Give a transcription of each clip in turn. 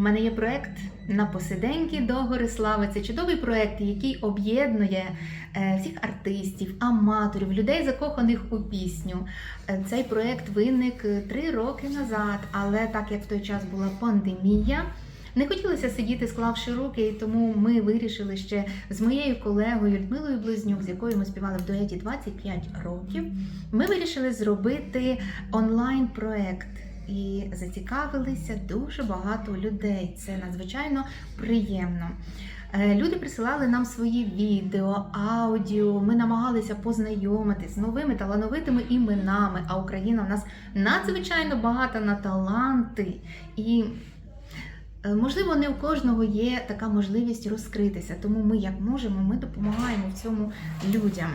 У мене є проект на посиденьки до гори слави. Це чудовий проект, який об'єднує е, всіх артистів, аматорів, людей, закоханих у пісню. Е, Цей проект виник е, три роки назад, але так як в той час була пандемія. Не хотілося сидіти, склавши руки, і тому ми вирішили ще з моєю колегою Людмилою Близнюк, з якою ми співали в дуеті 25 років. Ми вирішили зробити онлайн-проект. І зацікавилися дуже багато людей. Це надзвичайно приємно. Е, Люди присилали нам свої відео, аудіо. Ми намагалися познайомитись з новими талановитими іменами. А Україна в нас надзвичайно багата на таланти. І е, можливо, не у кожного є така можливість розкритися. Тому ми, як можемо, ми допомагаємо в цьому людям.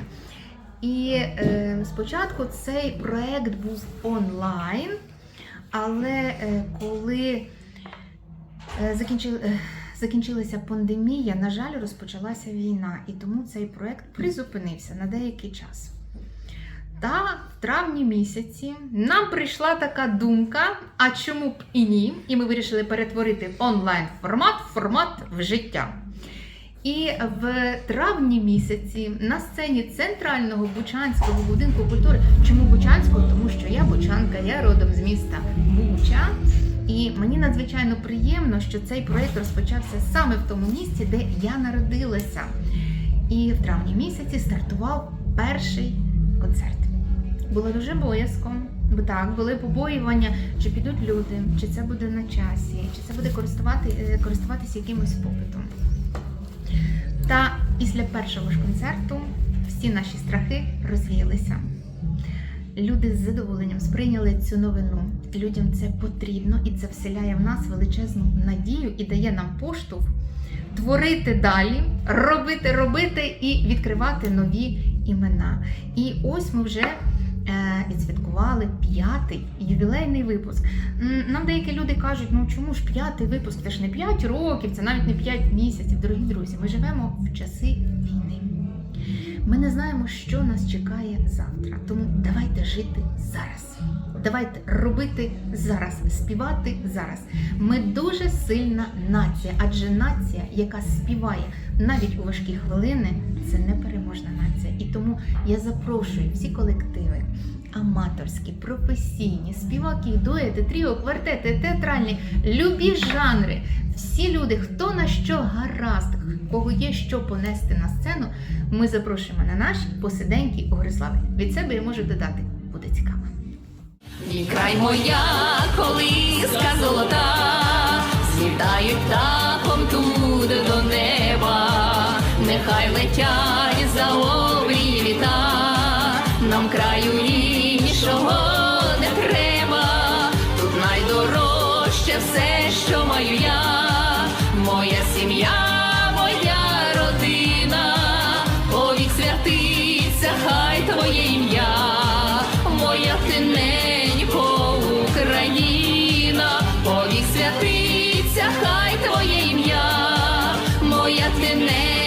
І е, спочатку цей проект був онлайн. Але е, коли е, е, закінчилася пандемія, на жаль, розпочалася війна, і тому цей проект призупинився на деякий час. Та в травні місяці нам прийшла така думка: а чому б і ні? І ми вирішили перетворити онлайн формат в формат в життя. І в травні місяці на сцені центрального Бучанського будинку культури. Чому Бучанського? Тому що я Бучанка, я родом з міста Буча. І мені надзвичайно приємно, що цей проєкт розпочався саме в тому місці, де я народилася. І в травні місяці стартував перший концерт. Було дуже боязко, бо так, були побоювання, чи підуть люди, чи це буде на часі, чи це буде користувати, е, користуватися якимось попитом. Та після першого ж концерту всі наші страхи розвіялися. Люди з задоволенням сприйняли цю новину. Людям це потрібно, і це вселяє в нас величезну надію і дає нам поштовх творити далі, робити, робити і відкривати нові імена. І ось ми вже відсвяткували п'ятий ювілейний випуск. Нам деякі люди кажуть, ну чому ж п'ятий випуск? Це ж не 5 років, це навіть не 5 місяців. Дорогі друзі, ми живемо в часи війни. Ми не знаємо, що нас чекає завтра. Тому давайте жити зараз. Давайте робити зараз, співати зараз. Ми дуже сильна нація, адже нація, яка співає навіть у важкі хвилини, це непереможна нація. І тому я запрошую всі колективи, аматорські, професійні, співаки, дуети, тріо, квартети, театральні, любі жанри. Всі люди, хто на що гаразд, кого є що понести на сцену, ми запрошуємо на наш посиденький у Гориславі. Від себе я можу додати, буде цікаво. Мій край моя колиска золота, злітають тахом тут до неба, нехай летять за обрії літа, нам краю Поряд мене.